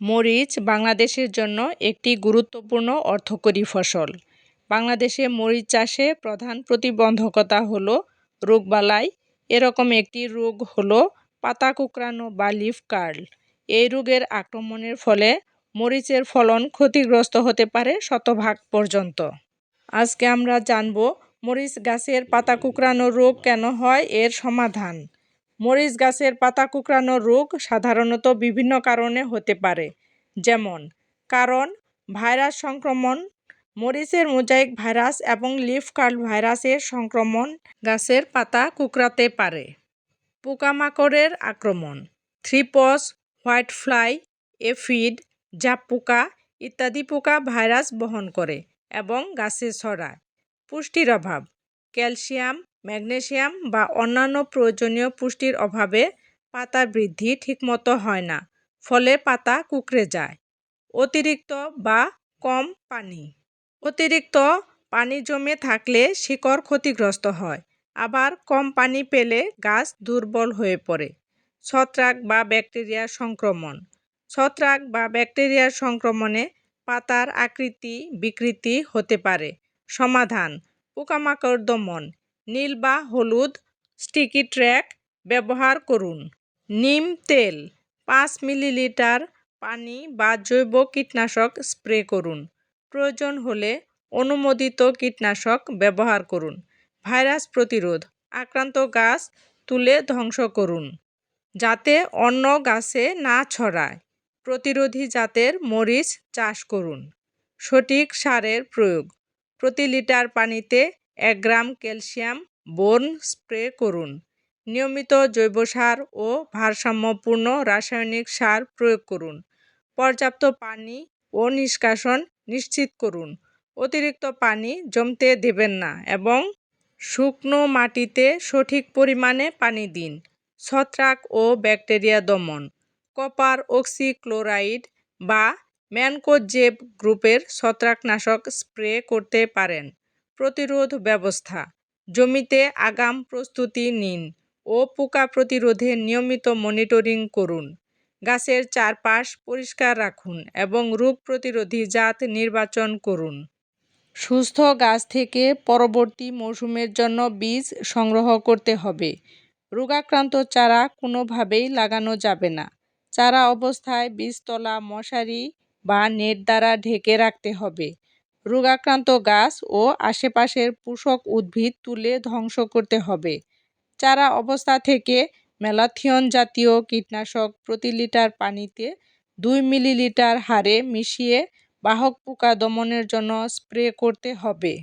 মরিচ বাংলাদেশের জন্য একটি গুরুত্বপূর্ণ অর্থকরী ফসল। বাংলাদেশে মরিচ চাষে প্রধান প্রতিবন্ধকতা হলো রোগবালাই এরকম একটি রোগ হলো পাতা কুঁকড়ানো বা লিফ কার্ল। এই রোগের আক্রমণের ফলে মরিচের ফলন ক্ষতিগ্রস্ত হতে পারে শতভাগ পর্যন্ত। আজকে আমরা জানব মরিচ গাছের পাতা কুঁকড়ানো রোগ কেন হয়, এর সমাধান। মরিচ গাছের পাতা কুঁকড়ানো রোগ সাধারণত বিভিন্ন কারণে হতে পারে, যেমন, কারণ, ভাইরাস সংক্রমণ, মরিচের মোজাইক ভাইরাস এবং লিফ কার্ল ভাইরাসের সংক্রমণ গাছের পাতা কুঁকড়াতে পারে। পোকামাকড়ের আক্রমণ, থ্রিপস, হোয়াইট ফ্লাই, এফিড, জাপ পোকা ইত্যাদি পোকা ভাইরাস বহন করে এবং গাছে ছড়ায়। পুষ্টির অভাব, ক্যালসিয়াম ম্যাগনেসিয়াম বা অন্যান্য প্রয়োজনীয় পুষ্টির অভাবে পাতার বৃদ্ধি ঠিকমতো হয় না, ফলে পাতা কুঁকড়ে যায়। অতিরিক্ত বা কম পানি। অতিরিক্ত পানি জমে থাকলে শিকড় ক্ষতিগ্রস্ত হয়, আবার কম পানি পেলে গাছ দুর্বল হয়ে পড়ে। ছত্রাক বা ব্যাকটেরিয়ার সংক্রমণ। ছত্রাক বা ব্যাকটেরিয়ার সংক্রমণে পাতার আকৃতি বিকৃতি হতে পারে। সমাধান, পোকামাকড় দমন নীল বা হলুদ স্টিকি ট্র্যাক ব্যবহার করুন। নিম তেল, পাঁচ মিলিলিটার পানি বা জৈব কীটনাশক স্প্রে করুন। প্রয়োজন হলে অনুমোদিত কীটনাশক ব্যবহার করুন। ভাইরাস প্রতিরোধ, আক্রান্ত গাছ তুলে ধ্বংস করুন। যাতে অন্য গাছে না ছড়ায়। প্রতিরোধী জাতের মরিচ চাষ করুন। সঠিক সারের প্রয়োগ, প্রতি লিটার পানিতে এক গ্রাম ক্যালসিয়াম বোন স্প্রে করুন। নিয়মিত জৈব সার ও ভারসাম্যপূর্ণ রাসায়নিক সার প্রয়োগ করুন। পর্যাপ্ত পানি ও নিষ্কাশন নিশ্চিত করুন। অতিরিক্ত পানি জমতে দেবেন না এবং শুকনো মাটিতে সঠিক পরিমাণে পানি দিন। ছত্রাক ও ব্যাকটেরিয়া দমন। কপার অক্সিক্লোরাইড বা ম্যানকোজেব গ্রুপের ছত্রাকনাশক স্প্রে করতে পারেন। প্রতিরোধ ব্যবস্থা। জমিতে আগাম প্রস্তুতি নিন ও পোকা প্রতিরোধে নিয়মিত মনিটরিং করুন। গাছের চারপাশ পরিষ্কার রাখুন এবং রোগ প্রতিরোধী জাত নির্বাচন করুন। সুস্থ গাছ থেকে পরবর্তী মৌসুমের জন্য বীজ সংগ্রহ করতে হবে। রোগাক্রান্ত চারা কোনোভাবেই লাগানো যাবে না। চারা অবস্থায় বীজতলা মশারি বা নেট দ্বারা ঢেকে রাখতে হবে। রোগাক্রান্ত গাছ ও আশেপাশের পোষক উদ্ভিদ তুলে ধ্বংস করতে হবে। চারা অবস্থা থেকে মেলাথিয়ন জাতীয় কীটনাশক প্রতি লিটার পানিতে দুই মিলিলিটার হারে মিশিয়ে বাহক পোকা দমনের জন্য স্প্রে করতে হবে।